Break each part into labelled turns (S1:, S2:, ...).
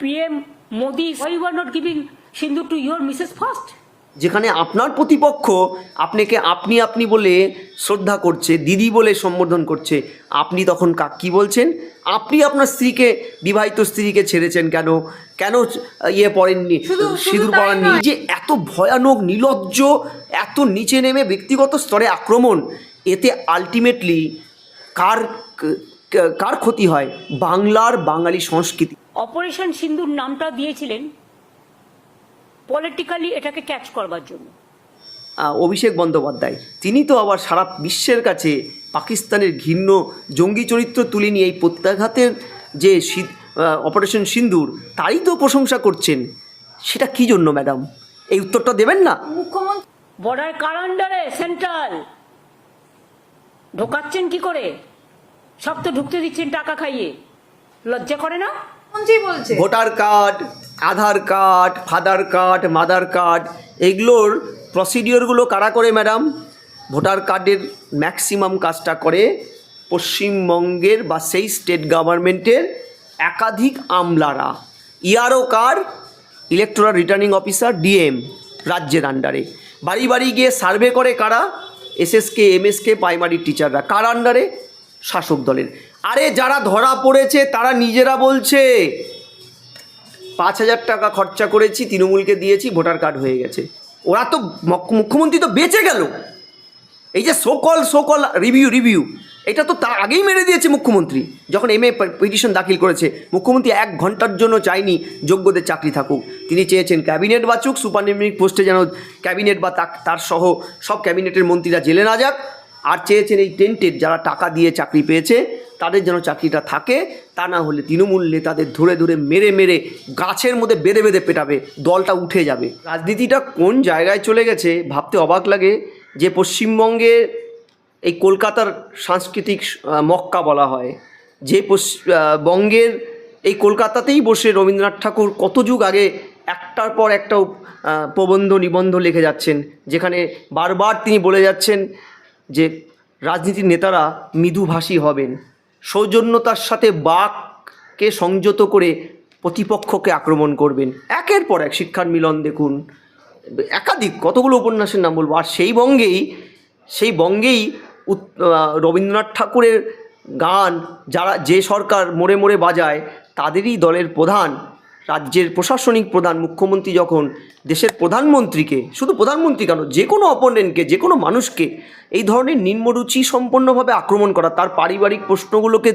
S1: PM Modi, why you are not giving Sindhu to your Mrs. first?
S2: যেখানে আপনার প্রতিপক্ষ আপনাকে আপনি আপনি বলে শ্রদ্ধা করছে দিদি বলে সম্বোধন করছে আপনি তখন কাক কী বলছেন? আপনি আপনার স্ত্রীকে বিবাহিত স্ত্রীকে ছেড়েছেন কেন? কেন ইয়ে পড়েননি? সিঁদুর পড়াননি যে এত ভয়ানক নির্লজ্জ এত নিচে নেমে ব্যক্তিগত স্তরে আক্রমণ এতে আলটিমেটলি কার কার ক্ষতি হয়? বাংলার বাঙালি সংস্কৃতি।
S1: অপারেশন সিন্ধুর নামটা দিয়েছিলেন পলিটিক্যালি এটাকে ক্যাচ করবার জন্য।
S2: অভিষেক বন্দ্যোপাধ্যায় তিনি তো আবার সারা বিশ্বের কাছে পাকিস্তানের ঘৃণ্য জঙ্গি চরিত্র তুলে নিয়ে এই প্রত্যাঘাতের যে সি- অপারেশন সিন্দুর তারই তো প্রশংসা করছেন। সেটা কি জন্য ম্যাডাম? এই উত্তরটা দেবেন না?
S3: মুখ্যমন্ত্রী
S1: বর্ডার কার আন্ডারে সেন্ট্রাল। ঢোকাচ্ছেন কি করে? সব তো ঢুকতে দিচ্ছেন টাকা খাইয়ে। লজ্জা করে না?
S2: Voter card, Aadhaar card, father card, mother card, এগুলোর প্রসিডিওরগুলো কারা করে ম্যাডাম ভোটার কার্ডের ম্যাক্সিমাম কাজটা করে পশ্চিমবঙ্গের বা সেই স্টেট গভর্নমেন্টের একাধিক আমলারা। ইআরও কার ইলেকট্রাল রিটার্নিং অফিসার ডিএম রাজ্যের আন্ডারে বাড়ি বাড়ি গিয়ে সার্ভে করে কারা? এসএসকে এমএসকে প্রাইমারি টিচাররা কার আন্ডারে শাসক দলের। আরে যারা ধরা পড়েছে, তারা নিজেরা বলছে, পাঁচ হাজার টাকা খরচা করেছি, তৃণমূলকে দিয়েছি, ভোটার কার্ড হয়ে গেছে। ওরা তো মুখ্যমন্ত্রী তো বেঁচে গেল। এই যে সোকল সোকল রিভিউ রিভিউ এটা তো তার আগেই মেরে দিয়েছে মুখ্যমন্ত্রী। যখন এম এ পিটিশন দাখিল করেছে, মুখ্যমন্ত্রী এক ঘণ্টার জন্য চাইনি যোগ্যদের চাকরি থাকুক। তিনি চেয়েছেন ক্যাবিনেট বাঁচুক সুপারনিমিক পোস্টে যেন ক্যাবিনেট বা তার সহ সব ক্যাবিনেটের মন্ত্রীরা জেলে না যাক। আর চেয়েছেন এই টেন্টেড যারা টাকা দিয়ে চাকরি পেয়েছে, তাদের যেন চাকরিটা থাকে, তা না হলে তৃণমূল নেতাদের ধরে ধরে মেরে মেরে গাছের মধ্যে বেঁধে বেঁধে পেটাবে, দলটা উঠে যাবে। রাজনীতিটা কোন জায়গায় চলে গেছে ভাবতে অবাক লাগে, যে পশ্চিমবঙ্গে এই কলকাতার সাংস্কৃতিক মক্কা বলা হয়। যে বঙ্গের এই কলকাতাতেই বসে রবীন্দ্রনাথ ঠাকুর কত যুগ আগে একটার পর একটা প্রবন্ধ নিবন্ধ লিখে যাচ্ছেন, যেখানে বারবার তিনি বলে যাচ্ছেন যে রাজনীতির নেতারা মৃদুভাষী হবেন, সৌজন্যতার সাথে বাককে সংযত করে প্রতিপক্ষকে আক্রমণ করবেন। একের পর এক শিক্ষার মিলন দেখুন। একাধিক কতগুলো উপন্যাসের নাম বলব, আর সেই বঙ্গেই সেই বঙ্গেই রবীন্দ্রনাথ ঠাকুরের গান, যারা যে সরকার মোড়ে মোড়ে বাজায়, তাদেরই দলের প্রধান রাজ্যের প্রশাসনিক প্রধান মুখ্যমন্ত্রী যখন দেশের প্রধানমন্ত্রীকে, শুধু প্রধানমন্ত্রী কেন, যে কোনো অপোনেন্টকে যে কোনো মানুষকে এই ধরনের নিম্নরুচি সম্পন্নভাবে আক্রমণ করা, তার পারিবারিক প্রশ্নগুলোকে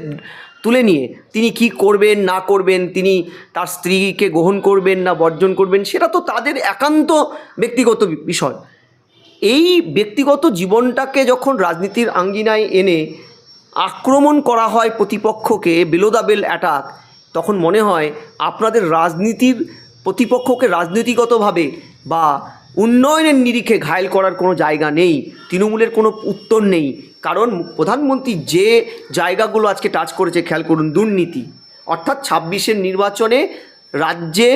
S2: তুলে নিয়ে তিনি কি করবেন, না করবেন, তিনি তার স্ত্রীকে গ্রহণ করবেন না, বর্জন করবেন, সেটা তো তাদের একান্ত ব্যক্তিগত বিষয়। এই ব্যক্তিগত জীবনটাকে যখন রাজনীতির আঙ্গিনায় এনে আক্রমণ করা হয় প্রতিপক্ষকে বেলোদাবেল অ্যাটাক তখন মনে হয় আপনাদের রাজনীতির প্রতিপক্ষকে রাজনীতিগতভাবে বা উন্নয়নের নিরিখে ঘায়ল করার কোনো জায়গা নেই, তৃণমূলের কোনো উত্তর নেই। কারণ প্রধানমন্ত্রী যে জায়গাগুলো আজকে টাচ করেছে, খেয়াল করুন, দুর্নীতি। অর্থাৎ ছাব্বিশের নির্বাচনে রাজ্যে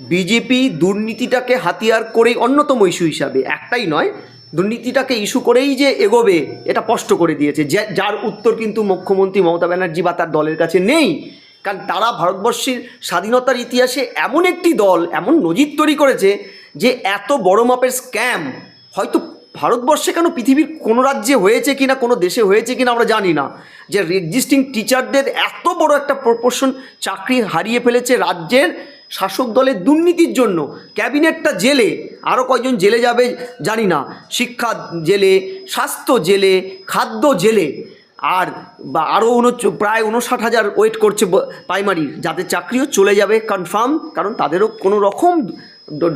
S2: বিজেপি দুর্নীতিটাকে হাতিয়ার করেই অন্যতম ইস্যু হিসাবে। একটাই নয়, দুর্নীতিটাকে ইস্যু করেই যে এগোবে, এটা স্পষ্ট করে দিয়েছে। যার উত্তর কিন্তু মুখ্যমন্ত্রী মমতা ব্যানার্জি বা তার দলের কাছে নেই। কারণ তারা ভারতবর্ষের স্বাধীনতার ইতিহাসে এমন একটি দল, এমন নজির তৈরি করেছে যে এত বড় মাপের স্ক্যাম হয়তো ভারতবর্ষে কেন পৃথিবীর কোনো রাজ্যে হয়েছে কি না কোনো দেশে হয়েছে কি না আমরা জানি না। যে এক্সিস্টিং টিচারদের এত বড় একটা প্রপোর্শন চাকরি হারিয়ে ফেলেছে রাজ্যের শাসক দলের দুর্নীতির জন্য। ক্যাবিনেটটা জেলে আরও কয়জন জেলে যাবে জানি না। শিক্ষা জেলে, স্বাস্থ্য জেলে, খাদ্য জেলে। আর বা আরও উনচ, প্রায় উনষাট হাজার ওয়েট করছে প্রাইমারি যাদের চাকরিও চলে যাবে কনফার্ম কারণ তাদেরও কোনো রকম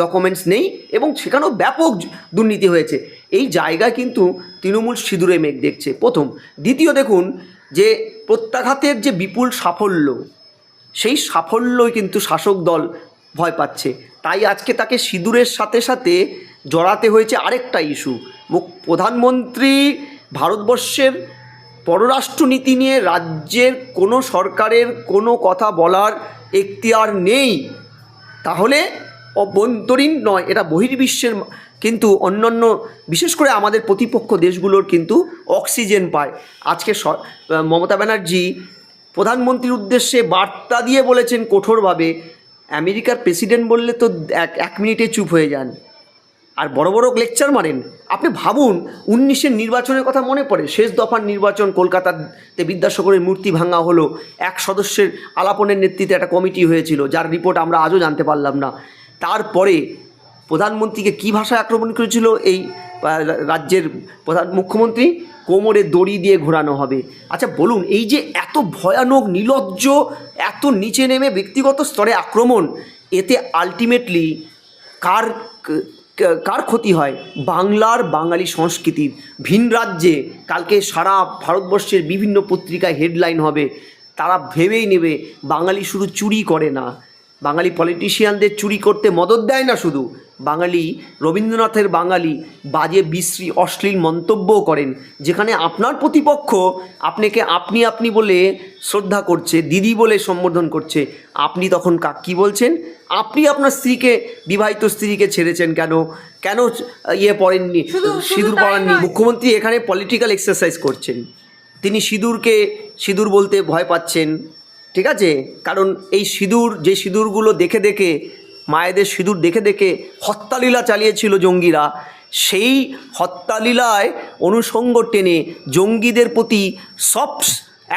S2: ডকুমেন্টস নেই এবং সেখানেও ব্যাপক দুর্নীতি হয়েছে। এই জায়গায় কিন্তু তৃণমূল সিঁদুরে মেঘ দেখছে। প্রথম। দ্বিতীয় দেখুন যে প্রত্যাঘাতের যে বিপুল সাফল্য, সেই সাফল্যই কিন্তু শাসক দল ভয় পাচ্ছে। তাই আজকে তাকে সিঁদুরের সাথে সাথে জড়াতে হয়েছে আরেকটা ইস্যু প্রধানমন্ত্রী ভারতবর্ষের পররাষ্ট্রনীতি নিয়ে রাজ্যের কোনো সরকারের কোনো কথা বলার এখতিয়ার নেই। তাহলে অভ্যন্তরীণ নয়, এটা বহির্বিশ্বের কিন্তু অন্যান্য, বিশেষ করে আমাদের প্রতিপক্ষ দেশগুলোর কিন্তু অক্সিজেন পায়। আজকে মমতা ব্যানার্জি প্রধানমন্ত্রীর উদ্দেশ্যে বার্তা দিয়ে বলেছেন কঠোরভাবে। আমেরিকার প্রেসিডেন্ট বললে তো এক এক মিনিটে চুপ হয়ে যান। আর বড় বড় লেকচার মারেন। আপনি ভাবুন, উনিশের নির্বাচনের কথা মনে পড়ে, শেষ দফার নির্বাচন কলকাতাতে বিদ্যাসাগরের মূর্তি ভাঙা হলো, এক সদস্যের আলাপনের নেতৃত্বে একটা কমিটি হয়েছিল, যার রিপোর্ট আমরা আজও জানতে পারলাম না। তারপরে প্রধানমন্ত্রীকে কী ভাষায় আক্রমণ করেছিল এই রাজ্যের প্রধান মুখ্যমন্ত্রী? কোমরে দড়ি দিয়ে ঘোরানো হবে। আচ্ছা বলুন, এই যে এত ভয়ানক, নিলজ্জ, এত নিচে নেমে ব্যক্তিগত স্তরে আক্রমণ, এতে আলটিমেটলি কার কার ক্ষতি হয়? বাংলার বাঙালি সংস্কৃতির। ভিন রাজ্যে কালকে সারা ভারতবর্ষের বিভিন্ন পত্রিকায় হেডলাইন হবে। তারা ভেবেই নেবে বাঙালি শুধু চুরি করে না। বাঙালি পলিটিশিয়ানদের চুরি করতে মদত দেয় না শুধু। বাঙালি রবীন্দ্রনাথের বাঙালি বাজে বিশ্রী অশ্লীল মন্তব্যও করেন যেখানে আপনার প্রতিপক্ষ আপনাকে আপনি আপনি বলে শ্রদ্ধা করছে দিদি বলে সম্বোধন করছে। আপনি তখন কাক কী বলছেন? আপনি আপনার স্ত্রীকে বিবাহিত স্ত্রীকে ছেড়েছেন কেন? কেন ইয়ে পড়েননি? সিঁদুর পড়াননি? মুখ্যমন্ত্রী এখানে পলিটিক্যাল এক্সারসাইজ করছেন। তিনি সিঁদুরকে সিঁদুর বলতে ভয় পাচ্ছেন। ঠিক আছে? কারণ এই সিঁদুর, যে সিঁদুরগুলো দেখে দেখে, মায়েদের সিঁদুর দেখে দেখে হত্যালীলা চালিয়েছিল জঙ্গিরা, সেই হত্যালীলায় অনুষঙ্গ টেনে জঙ্গিদের প্রতি সব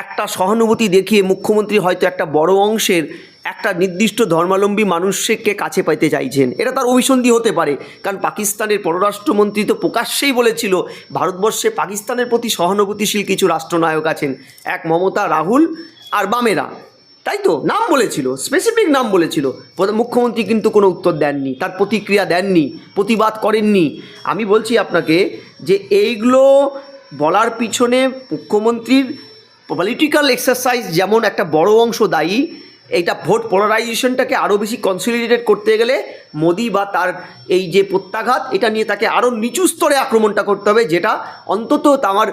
S2: একটা সহানুভূতি দেখিয়ে মুখ্যমন্ত্রী হয়তো একটা বড় অংশের একটা নির্দিষ্ট ধর্মাবলম্বী মানুষকে কাছে পাইতে চাইছেন। এটা তার অভিসন্ধি হতে পারে, কারণ পাকিস্তানের পররাষ্ট্রমন্ত্রী তো প্রকাশ্যেই বলেছিল, ভারতবর্ষে পাকিস্তানের প্রতি সহানুভূতিশীল কিছু রাষ্ট্রনায়ক আছেন। এক মমতা, রাহুল আর বামেরা। তাই তো? নাম বলেছিল স্পেসিফিক নাম বলেছিল। মুখ্যমন্ত্রী কিন্তু কোনো উত্তর দেননি, তার প্রতিক্রিয়া দেননি, প্রতিবাদ করেননি। আমি বলছি আপনাকে যে এইগুলো বলার পিছনে মুখ্যমন্ত্রীর পলিটিক্যাল এক্সারসাইজ যেমন একটা বড় অংশ দায়ী এইটা ভোট পোলারাইজেশনটাকে আরও বেশি কনসলিডেটেড করতে গেলে মোদি বা তার এই যে প্রত্যাঘাত, এটা নিয়ে তাকে আরও নিচু স্তরে আক্রমণটা করতে হবে, যেটা অন্তত আমার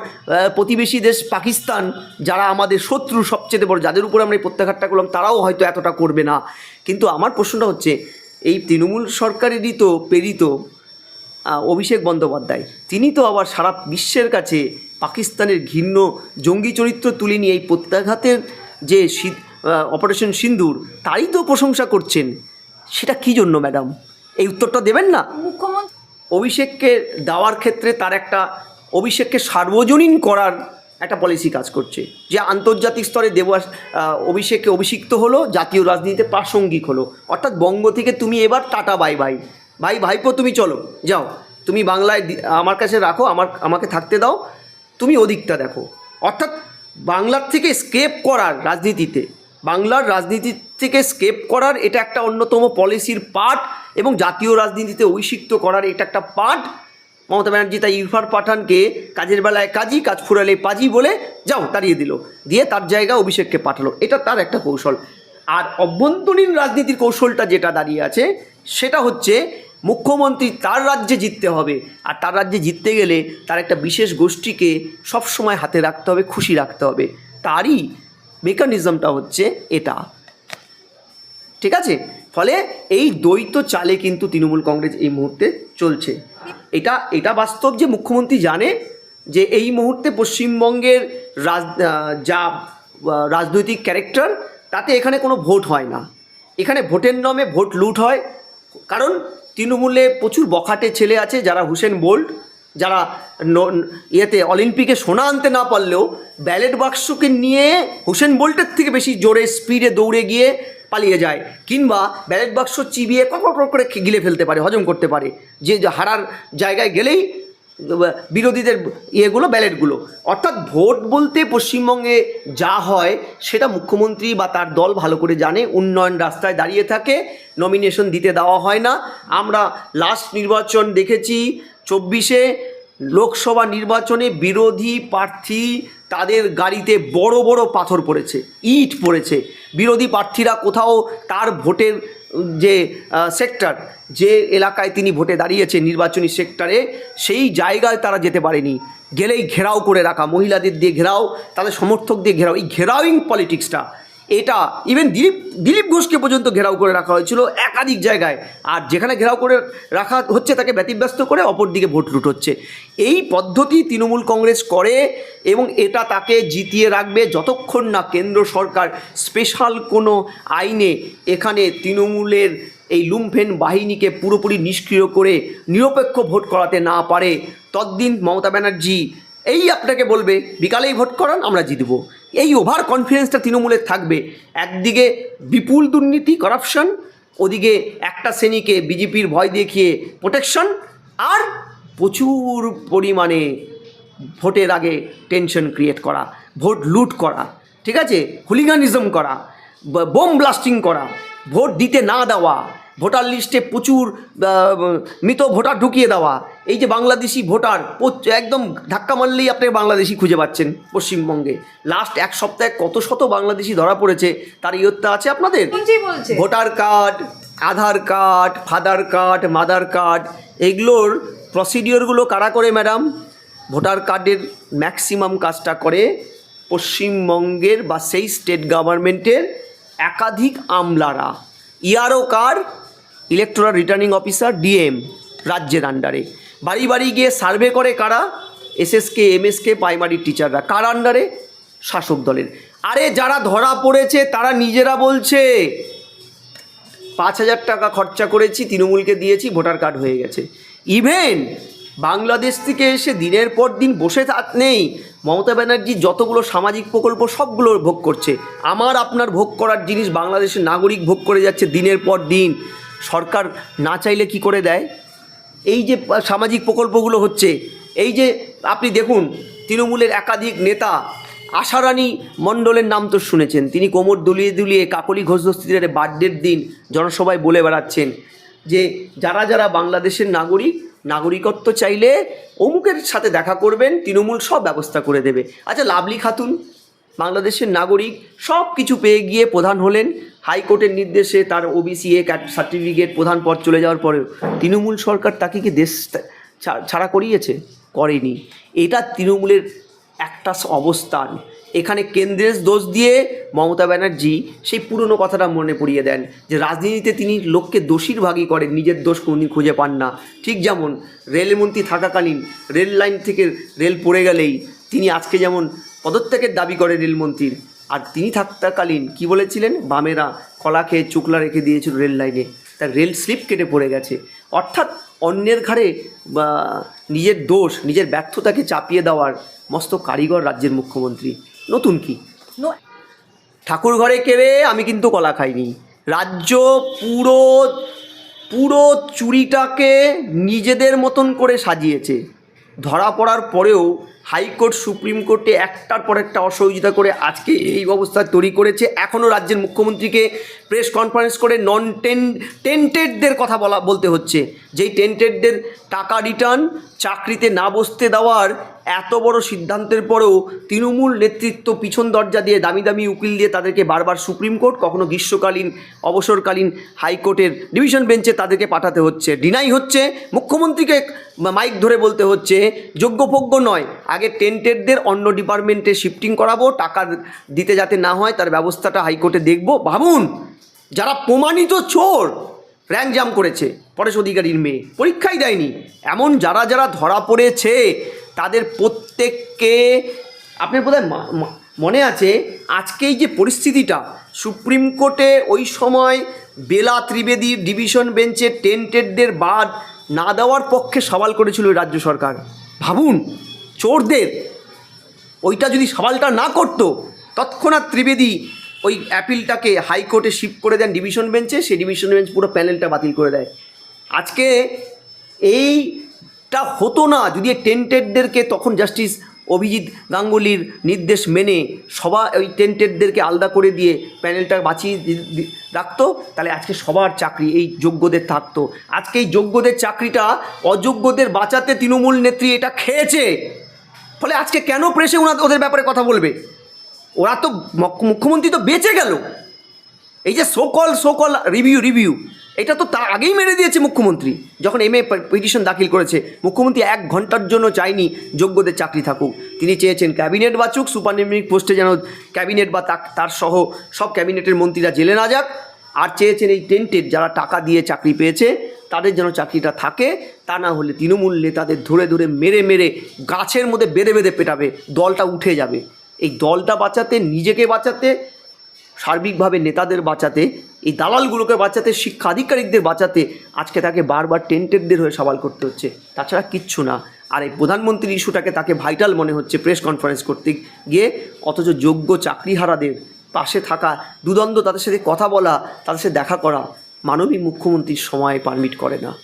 S2: প্রতিবেশী দেশ পাকিস্তান, যারা আমাদের শত্রু সবচেয়ে বড়, যাদের উপরে আমরা এই প্রত্যাঘাতটা করলাম, তারাও হয়তো এতটা করবে না। কিন্তু আমার প্রশ্নটা হচ্ছে, এই তৃণমূল সরকারেরই তো প্রেরিত অভিষেক বন্দ্যোপাধ্যায়। তিনি তো আবার সারা বিশ্বের কাছে পাকিস্তানের ঘৃণ্য জঙ্গি চরিত্র তুলে নিয়ে এই প্রত্যাঘাতের যে অপারেশন সিন্দুর তারই তো প্রশংসা করছেন। সেটা কি জন্য ম্যাডাম এই উত্তরটা দেবেন না?
S1: মুখ্যমন্ত্রী
S2: অভিষেককে দেওয়ার ক্ষেত্রে তার একটা অভিষেককে সার্বজনীন করার একটা পলিসি কাজ করছে। যে আন্তর্জাতিক স্তরে দেব অভিষেককে অভিষিক্ত হলো জাতীয় রাজনীতিতে প্রাসঙ্গিক হলো। অর্থাৎ বঙ্গ থেকে তুমি এবার টাটা বাই বাই। ভাই ভাইপো তুমি চলো যাও। তুমি বাংলায় আমার কাছে রাখো আমার আমাকে থাকতে দাও। তুমি ওদিকটা দেখো। অর্থাৎ বাংলার থেকে স্কেপ করার রাজনীতিতে বাংলার রাজনীতি থেকে স্কেপ করার এটা একটা অন্যতম পলিসির পার্ট এবং জাতীয় রাজনীতিতে অভিষিক্ত করার এটা একটা পার্ট। মমতা ব্যানার্জি তাই ইরফান পাঠানকে কাজের বেলায় কাজী, কাজ ফুরালে পাজি বলে যাও, তাড়িয়ে দিল। দিয়ে তার জায়গা অভিষেককে পাঠালো। এটা তার একটা কৌশল। আর অভ্যন্তরীণ রাজনীতির কৌশলটা যেটা দাঁড়িয়ে আছে, সেটা হচ্ছে মুখ্যমন্ত্রী তার রাজ্যে জিততে হবে। আর তার রাজ্যে জিততে গেলে তার একটা বিশেষ গোষ্ঠীকে সবসময় হাতে রাখতে হবে, খুশি রাখতে হবে। তারই মেকানিজমটা হচ্ছে এটা। ঠিক আছে? ফলে এই দ্বৈত চালে কিন্তু তৃণমূল কংগ্রেস এই মুহূর্তে চলছে। এটা এটা বাস্তব যে মুখ্যমন্ত্রী জানে যে এই মুহূর্তে পশ্চিমবঙ্গের রাজ যা রাজনৈতিক ক্যারেক্টার তাতে এখানে কোনো ভোট হয় না। এখানে ভোটের নামে ভোট লুট হয়। কারণ তৃণমূলে প্রচুর বখাটে ছেলে আছে যারা হুসেন বোল্ট যারা ইয়েতে অলিম্পিকে সোনা আনতে না পারলেও ব্যালেট বাক্সকে নিয়ে হুসেন বোল্টের থেকে বেশি জোরে স্পিডে দৌড়ে গিয়ে পালিয়ে যায়। কিংবা ব্যালেট বাক্স চিবিয়ে কক করে গিলে ফেলতে পারে, হজম করতে পারে। যে হারার জায়গায় গেলেই বিরোধীদের ইয়েগুলো, ব্যালেটগুলো। অর্থাৎ ভোট বলতে পশ্চিমবঙ্গে যা হয়, সেটা মুখ্যমন্ত্রী বা তার দল ভালো করে জানে, উন্নয়ন রাস্তায় দাঁড়িয়ে থাকে নমিনেশন দিতে দেওয়া হয় না। আমরা লাস্ট নির্বাচন দেখেছি, চব্বিশে লোকসভা নির্বাচনে বিরোধী প্রার্থী তাদের গাড়িতে বড় বড় পাথর পড়েছে, ইট পড়েছে। বিরোধী প্রার্থীরা কোথাও তার ভোটের যে সেক্টর যে এলাকায় তিনি ভোটে দাঁড়িয়েছে নির্বাচনী সেক্টরে সেই জায়গায় তারা যেতে পারেনি। গেলেই ঘেরাও করে রাখা, মহিলাদের দিয়ে ঘেরাও, তাদের সমর্থক দিয়ে ঘেরাও, এই ঘেরাওয়িং পলিটিক্সটা এটা ইভেন দিলীপ দিলীপ ঘোষকে পর্যন্ত ঘেরাও করে রাখা হয়েছিল একাধিক জায়গায়। আর যেখানে ঘেরাও করে রাখা হচ্ছে তাকে ব্যতিব্যস্ত করে অপর দিকে ভোট লুট হচ্ছে। এই পদ্ধতি তৃণমূল কংগ্রেস করে এবং এটা তাকে জিতিয়ে রাখবে যতক্ষণ না কেন্দ্র সরকার স্পেশাল কোনো আইনে এখানে তৃণমূলের এই লুম্ফেন বাহিনীকে পুরোপুরি নিষ্ক্রিয় করে নিরপেক্ষ ভোট করাতে না পারে। ততদিন মমতা ব্যানার্জি এই আপনাকে বলবে, বিকালেই ভোট করান, আমরা জিতব। এই ওভার কনফিডেন্সটা তৃণমূলের থাকবে। একদিকে বিপুল দুর্নীতি করাপশন ওদিকে একটা শ্রেণীকে বিজেপির ভয় দেখিয়ে প্রোটেকশন আর প্রচুর পরিমাণে ভোটের আগে টেনশন ক্রিয়েট করা, ভোট লুট করা, ঠিক আছে? হুলিগানিজম করা বোম ব্লাস্টিং করা, ভোট দিতে না দেওয়া। ভোটার লিস্টে প্রচুর মৃত ভোটার ঢুকিয়ে দেওয়া। এই যে বাংলাদেশি ভোটার একদম ধাক্কা মারলেই আপনি বাংলাদেশি খুঁজে পাচ্ছেন পশ্চিমবঙ্গে। লাস্ট এক সপ্তাহে কত শত বাংলাদেশি ধরা পড়েছে তার ইয়ত্তা আছে আপনাদের? Voter card Aadhaar card father card mother card এগুলোর প্রসিডিওরগুলো কারা করে ম্যাডাম ভোটার কার্ডের ম্যাক্সিমাম কাজটা করে পশ্চিমবঙ্গের বা সেই স্টেট গভর্নমেন্টের একাধিক আমলারা। ইআরও কার? ইলেকট্রাল রিটার্নিং অফিসার ডিএম রাজ্যের আন্ডারে বাড়ি বাড়ি গিয়ে সার্ভে করে কারা? এসএসকে এমএসকে প্রাইমারি টিচাররা কার আন্ডারে শাসক দলের। আরে যারা ধরা পড়েছে, তারা নিজেরা বলছে, পাঁচ হাজার টাকা খরচা করেছি, তৃণমূলকে দিয়েছি, ভোটার কার্ড হয়ে গেছে। ইভেন বাংলাদেশ থেকে এসে দিনের পর দিন বসে থাক নেই। মমতা ব্যানার্জি যতগুলো সামাজিক প্রকল্প সবগুলো ভোগ করছে। আমার আপনার ভোগ করার জিনিস বাংলাদেশের নাগরিক ভোগ করে যাচ্ছে দিনের পর দিন। সরকার না চাইলে কি করে দেয়? এই যে সামাজিক প্রকল্পগুলো হচ্ছে, এই যে আপনি দেখুন, তৃণমূলের একাধিক নেতা, আশারানী মণ্ডলের নাম তো শুনেছেন। তিনি কোমর দুলিয়ে দুলিয়ে কাকলি ঘোষ বার্থডের দিন জনসভায় বলে বেড়াচ্ছেন যে, যারা যারা বাংলাদেশের নাগরিক নাগরিকত্ব চাইলে অমুকের সাথে দেখা করবেন, তৃণমূল সব ব্যবস্থা করে দেবে। আচ্ছা লাভলি খাতুন, বাংলাদেশের নাগরিক, সব কিছু পেয়ে গিয়ে প্রধান হলেন। হাইকোর্টের নির্দেশে তার ওবিসি এ সার্টিফিকেট প্রধান পদ চলে যাওয়ার পরেও তৃণমূল সরকার তাকে কি দেশ ছাড়া করিয়েছে? করেনি। এটা তৃণমূলের একটা অবস্থান। এখানে কেন্দ্রের দোষ দিয়ে মমতা ব্যানার্জি সেই পুরনো কথাটা মনে পড়িয়ে দেন যে রাজনীতিতে তিনি লোককে দোষীর ভাগই করেন, নিজের দোষ কোনদিন খুঁজে পান না। ঠিক যেমন রেলমন্ত্রী থাকাকালীন রেল লাইন থেকে রেল পড়ে গেলেই তিনি আজকে যেমন পদত্যাগের দাবি করে রেলমন্ত্রীর, আর তিনি থাকাকালীন কি বলেছিলেন? বামেরা কলা খেয়ে চুকলা রেখে দিয়েছিল রেল লাইনে। তার রেল স্লিপ কেটে পড়ে গেছে। অর্থাৎ অন্যের ঘাড়ে বা নিজের দোষ, নিজের ব্যর্থতাকে চাপিয়ে দেওয়ার মস্ত কারিগর রাজ্যের মুখ্যমন্ত্রী। নতুন কি? ঠাকুর ঘরে কেড়ে আমি কিন্তু কলা খাইনি। রাজ্য পুরো পুরো চুরিটাকে নিজেদের মতন করে সাজিয়েছে। ধরা পড়ার পরেও হাইকোর্ট সুপ্রিম কোর্টে একটার পর একটা অসহযোগিতা করে আজকে এই অবস্থা তৈরি করেছে। এখনও রাজ্যের মুখ্যমন্ত্রীকে প্রেস কনফারেন্স করে নন টেন টেন্টেডদের কথা বলা বলতে হচ্ছে। যেই টেন্টেডদের টাকা রিটার্ন চাকরিতে না বসতে দেওয়ার এত বড় সিদ্ধান্তের পরেও তৃণমূল নেতৃত্ব পিছন দরজা দিয়ে দামি দামি উকিল দিয়ে তাদেরকে বারবার সুপ্রিম কোর্ট, কখনো গ্রীষ্মকালীন, অবসরকালীন হাইকোর্টের ডিভিশন বেঞ্চে তাদেরকে পাঠাতে হচ্ছে। ডিনাই হচ্ছে, মুখ্যমন্ত্রীকে মাইক ধরে বলতে হচ্ছে, যোগ্যভোগ্য নয়, আগে টেন্টেডদের অন্য ডিপার্টমেন্টে শিফটিং করাবো, টাকা দিতে যাতে না হয়, তার ব্যবস্থাটা হাইকোর্টে দেখব। ভাবুন, যারা প্রমাণিত চোর, র্যাঙ্ক জাম করেছে। পরেশ অধিকারীর মেয়ে। পরীক্ষাই দেয়নি। এমন যারা যারা ধরা পড়েছে, তাদের প্রত্যেককে, আপনার বোধহয় মনে আছে, আজকেই যে পরিস্থিতিটা, সুপ্রিম কোর্টে ওই সময় বেলা ত্রিবেদী ডিভিশন বেঞ্চে টেন্টেডদের বাদ না দেওয়ার পক্ষে সওয়াল করেছিল রাজ্য সরকার। ভাবুন, চোরদের, ওইটা যদি সওয়ালটা না করতো, তৎক্ষণাৎ ত্রিবেদী ওই অ্যাপিলটাকে হাইকোর্টে শিফট করে দেন ডিভিশন বেঞ্চে, সেই ডিভিশন বেঞ্চ পুরো প্যানেলটা বাতিল করে দেয়। আজকে এইটা হতো না, যদি টেন্টেডদেরকে তখন জাস্টিস অভিজিৎ গাঙ্গুলির নির্দেশ মেনে সবার ওই টেন্টেডদেরকে আলাদা করে দিয়ে প্যানেলটা বাঁচিয়ে রাখতো, তাহলে আজকে সবার চাকরি এই যোগ্যদের থাকতো। আজকে এই যোগ্যদের চাকরিটা অযোগ্যদের বাঁচাতে তৃণমূল নেত্রী এটা খেয়েছে। ফলে আজকে কেন প্রেসে ওনা ওদের ব্যাপারে কথা বলবে? ওরা তো মুখ্যমন্ত্রী তো বেঁচে গেল। এই যে সোকল সোকল রিভিউ রিভিউ এটা তো তার আগেই মেরে দিয়েছে মুখ্যমন্ত্রী। যখন এম এ পিটিশন দাখিল করেছে, মুখ্যমন্ত্রী এক ঘণ্টার জন্য চাইনি যোগ্যদের চাকরি থাকুক। তিনি চেয়েছেন ক্যাবিনেট বাঁচুক সুপারনিমিক পোস্টে যেন ক্যাবিনেট বা তার সহ সব ক্যাবিনেটের মন্ত্রীরা জেলে না যাক। আর চেয়েছেন এই টেন্টেড যারা টাকা দিয়ে চাকরি পেয়েছে, তাদের যেন চাকরিটা থাকে। তা না হলে তৃণমূল নেতাদের ধরে ধরে মেরে মেরে গাছের মধ্যে বেঁধে বেঁধে পেটাবে, দলটা উঠে যাবে। এই দলটা বাঁচাতে, নিজেকে বাঁচাতে, সার্বিকভাবে নেতাদের বাঁচাতে এই দালালগুলোকে বাঁচাতে, শিক্ষাধিকারিকদের বাঁচাতে আজকে তাকে বারবার টেন্টেডদের হয়ে সওয়াল করতে হচ্ছে। তাছাড়া কিচ্ছু না। আর এই প্রধানমন্ত্রীর ইস্যুটাকে তাকে ভাইটাল মনে হচ্ছে প্রেস কনফারেন্স করতে গিয়ে অথচ যোগ্য চাকরিহারাদের পাশে থাকা, দুদণ্ড তাদের সাথে কথা বলা, তাদের সাথে দেখা করা মাননীয় মুখ্যমন্ত্রীর সময় পারমিট করে না।